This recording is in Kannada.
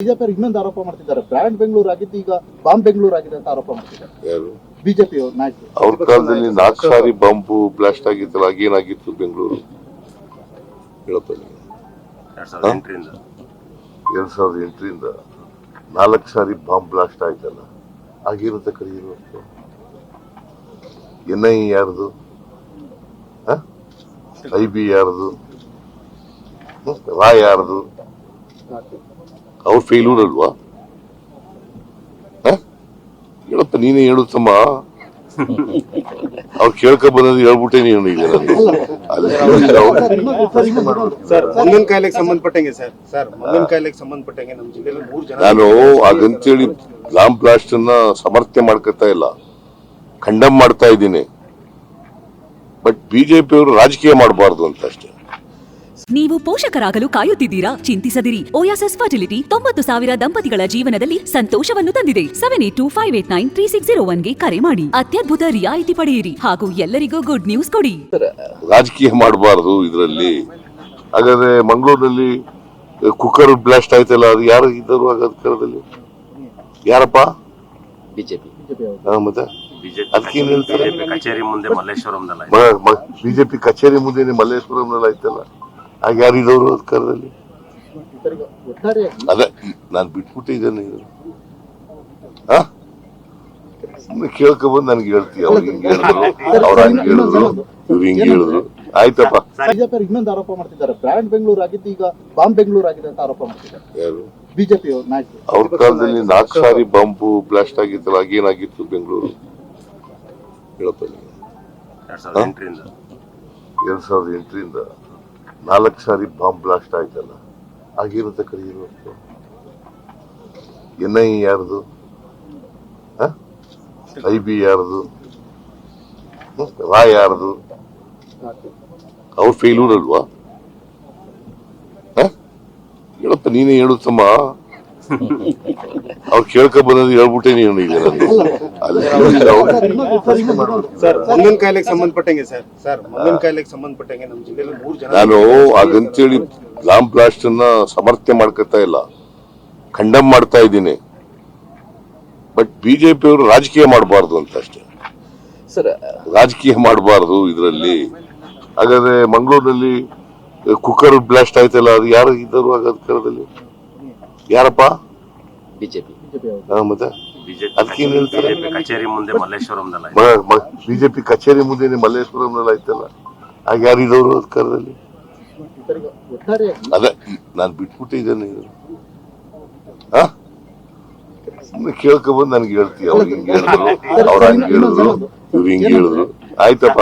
ಬಿಜೆಪಿ ಇನ್ನೊಂದು ಆರೋಪ ಮಾಡ್ತಿದ್ದಾರೆ. ಬ್ರ್ಯಾಂಡ್ ಬೆಂಗಳೂರು ಆಗಿದ್ದು ಈಗ ಬಾಂಬ್ ಬೆಂಗಳೂರು ಆಗಿದೆ ಅಂತ ಆರೋಪ ಮಾಡ್ತಿದ್ದಾರೆ. ಯಾರು? ಬಿಜೆಪಿ ನಾಯಕರು ಅವ್ರ ಕಾಲದಲ್ಲಿ ನಾಲ್ಕು ಸಾರಿ ಬಾಂಬು ಬ್ಲಾಸ್ಟ್ ಆಗಿತ್ತಲ್ಲ ಏನಾಗಿತ್ತು ಬೆಂಗಳೂರು? ಎರಡ್ ಸಾವಿರದ ಎಂಟರಿಂದ. ನಾಲ್ಕು ಸಾರಿ ಬಾಂಬ್ ಬ್ಲಾಸ್ಟ್ ಆಯ್ತಲ್ಲ ಆಗೇನಂತ ಕರೀರು ಎನ್ ಐ ಯಾರ್ದು? ಐ ಬಿ ಯಾರ್ದು? ರಾ ಯಾರ್ದು? ಅವ್ರ ಫೇಲ್ಯೂರ್ ಅಲ್ವಾ ಹ? ಹೇಳಪ್ಪ ನೀನೇ ಹೇಳುತ್ತಮ್ಮ ಅವ್ರು ಕೇಳ್ಕ ಬಂದದ್ದು ಹೇಳ್ಬಿಟ್ಟೆ ನೀನು ಈಗ ಮಂಗನ್ ಕಾಯಿಲೆಗೆ ಸಂಬಂಧಪಟ್ಟಂಗೆ ಸರ್. ಸರ್ ಮಂಗನ್ ಕಾಯಿಲೆಗೆ ಸಂಬಂಧಪಟ್ಟಂಗೆ ನಮ್ಮ ಜಿಲ್ಲೆಯಲ್ಲಿ ಮೂರು ಜನ ನಾನು ಅದಂತೇಳಿ ಬಾಂಬ್ ಬ್ಲಾಸ್ಟ್ ಅನ್ನ ಸಮರ್ಥನೆ ಮಾಡ್ಕೊತಾ ಇಲ್ಲ. ಖಂಡಮ್ ಮಾಡ್ತಾ ಇದ್ದೀನಿ. ಬಟ್ ಬಿಜೆಪಿ ಅವರು ರಾಜಕೀಯ ಮಾಡಬಾರ್ದು ಅಂತ ಅಷ್ಟೇ ನೀವು ಪೋಷಕರಾಗಲು ಕಾಯುತ್ತಿದ್ದೀರಾ? ಚಿಂತಿಸದಿರಿ. ಓಯಾಸಸ್ ಫರ್ಟಿಲಿಟಿ ತೊಂಬತ್ತು ಸಾವಿರ ದಂಪತಿಗಳ ಜೀವನದಲ್ಲಿ ಸಂತೋಷವನ್ನು ತಂದಿದೆ. Seven eight two five eight nine three six zero ಒನ್ಗೆ ಕರೆ ಮಾಡಿ. ಅತ್ಯದ್ಭುತ ರಿಯಾಯಿತಿ ಪಡೆಯಿರಿ. ಹಾಗೂ ಎಲ್ಲರಿಗೂ ಗುಡ್ ನ್ಯೂಸ್ ಕೊಡಿ. ರಾಜಕೀಯ ಮಾಡಬಾರದು ಇದರಲ್ಲಿ. ಹಾಗಾದ್ರೆ ಮಂಗಳೂರಿನಲ್ಲಿ ಕುಕ್ಕರ್ ಬ್ಲಾಸ್ಟ್ ಆಯ್ತಲ್ಲ ಅದು ಯಾರು ಇದ್ದರು ಅಧಿಕಾರದಲ್ಲಿ ಯಾರಪ್ಪ? ಬಿಜೆಪಿ. ಮತ್ತೆ? ಬಿಜೆಪಿ? ಕಚೇರಿ ಮುಂದೆ ಮಲ್ಲೇಶ್ವರಂ ಬಿಜೆಪಿ ಕಚೇರಿ ಮುಂದೆ ಮಲ್ಲೇಶ್ವರಂನಲ್ಲಿ ಆಯ್ತಲ್ಲ? ಆಗ ಯಾರಿದವರು ಅಧಿಕಾರದಲ್ಲಿ? ಅದೇ ನಾನು ಬಿಟ್ಬಿಟ್ಟಿದ್ದೇನೆ ಇದು ಹಾ? ಸುಮ್ಮನೆ ಕೇಳ್ಕೊಬಂದು ನನ್ಗೆ ಹೇಳ್ತೀವಿ ಅವ್ರು ಹಿಂಗೆ ಹೇಳಿದ್ರು. ಅವ್ರು ಹಂಗೆ ಹೇಳಿದ್ರು. ಇವ್ರು ಹಿಂಗೆ ಹೇಳಿದ್ರು. ಆಯ್ತಪ್ಪ. ಬಿಜೆಪಿ ಇನ್ನೊಂದು ಆರೋಪ ಮಾಡ್ತಿದ್ದಾರೆ. ಬ್ರ್ಯಾಂಡ್ ಬೆಂಗಳೂರು ಆಗಿದ್ದು ಈಗ ಬಾಂಬ್ ಬೆಂಗಳೂರು ಆಗಿದೆ ಅಂತ ಆರೋಪ ಮಾಡ್ತಿದ್ದಾರೆ. ಯಾರು? ಬಿಜೆಪಿ ಅವ್ರ ಕಾಲದಲ್ಲಿ ನಾಲ್ಕು ಸಾರಿ ಬಾಂಬು ಬ್ಲಾಸ್ಟ್ ಆಗಿತ್ತಲ್ಲ ಆಗೇನಾಗಿತ್ತು ಬೆಂಗಳೂರು? ಹೇಳಪ್ಪ ನೀನು. ಎರಡ್ ಸಾವಿರದ ಎಂಟರಿಂದ. ಎರಡ್ ಸಾವಿರದ ಎಂಟರಿಂದ. ನಾಲ್ಕು ಸಾರಿ ಬಾಂಬ್ ಬ್ಲಾಸ್ಟ್ ಆಯ್ತಲ್ಲ, ಆಗಿರುತ್ತೆ ಕರೀರು ಎನ್ ಐ ಯಾರ್ದು? ಐ ಬಿ ಯಾರ್ದು? ರಾ ಯಾರ್ದು? ಅವ್ರು ಫೇಲ್ಯೂರ್ ಅಲ್ವಾ? ಹೇಳಪ್ಪ, ನೀನೇ ಹೇಳುತ್ತಮ್ಮ ಅವ್ರು ಕೇಳ್ಕ ಬಂದದ್ದು ಹೇಳ್ಬಿಟ್ಟೆ ನೀನು ಈಗ ಮಂಗನ್ ಕಾಯಿಲೆಗೆ ಸಂಬಂಧಪಟ್ಟಂಗೆ ಸರ್ ಸರ್ ಮಂಗನ್ ಕಾಯಿಲೆಗೆ ಸಂಬಂಧಪಟ್ಟಂಗೆ ನಮ್ಮ ಜಿಲ್ಲೆಯಲ್ಲಿ ಮೂರು ಜನ ನಾನು ಹಾಗಂತೇಳಿ ಬಾಂಬ್ ಬ್ಲಾಸ್ಟ್ ಅನ್ನ ಸಮರ್ಥನೆ ಮಾಡ್ಕೊತಾ ಇಲ್ಲ ಖಂಡಂ ಮಾಡ್ತಾ ಇದ್ದೀನಿ ಬಟ್ ಬಿಜೆಪಿ ಅವರು ರಾಜಕೀಯ ಮಾಡಬಾರ್ದು ಅಂತ ಅಷ್ಟೇ ಸರ್ ರಾಜಕೀಯ ಮಾಡಬಾರ್ದು ಇದರಲ್ಲಿ ಹಾಗಾದ್ರೆ ಮಂಗಳೂರಿನಲ್ಲಿ ಕುಕ್ಕರ್ ಬ್ಲಾಸ್ಟ್ ಆಯ್ತಲ್ಲ ಅದು ಯಾರು ಇದ್ದರು ಹಾಗಾದ ಅಧಿಕಾರದಲ್ಲಿ ಯಾರಪ್ಪ ಬಿಜೆಪಿ ಬಿಜೆಪಿ ಅವರು ಹಾ, ಮತ್ತೆ ಬಿಜೆಪಿ ಅದಕ್ಕೇನ್ ಹೇಳ್ತಾರೆ? ಕಚೇರಿ ಮುಂದೆ ಮಲ್ಲೇಶ್ವರಂದಲ್ಲ ಬಿಜೆಪಿ ಕಚೇರಿ ಮುಂದೆ ಮಲ್ಲೇಶ್ವರಂನಲ್ಲಿ ಆಯ್ತಲ್ಲ ಆಗ ಯಾರು ಇದ್ದವರು ಅಧಿಕಾರದಲ್ಲಿ ಒಟ್ಟಾರೆಯಾಗಿ ಅದೇ ನಾನು ಬಿಟ್ಬಿಟ್ಟಿದ್ದೇನೆ ಸುಮ್ಮನೆ ಹಾ ಸುಮ್ಮನೆ ಕೇಳ್ಕೊಬಂದು ನನ್ಗೆ ಹೇಳ್ತೀಯ ಅವ್ರು ಹಿಂಗೆ ಹೇಳಿದ್ರು ಅವ್ರು ಹಂಗೆ ಹೇಳಿದ್ರು ಇವ್ರು ಹಿಂಗೆ ಹೇಳಿದ್ರು ಆಯ್ತಪ್ಪ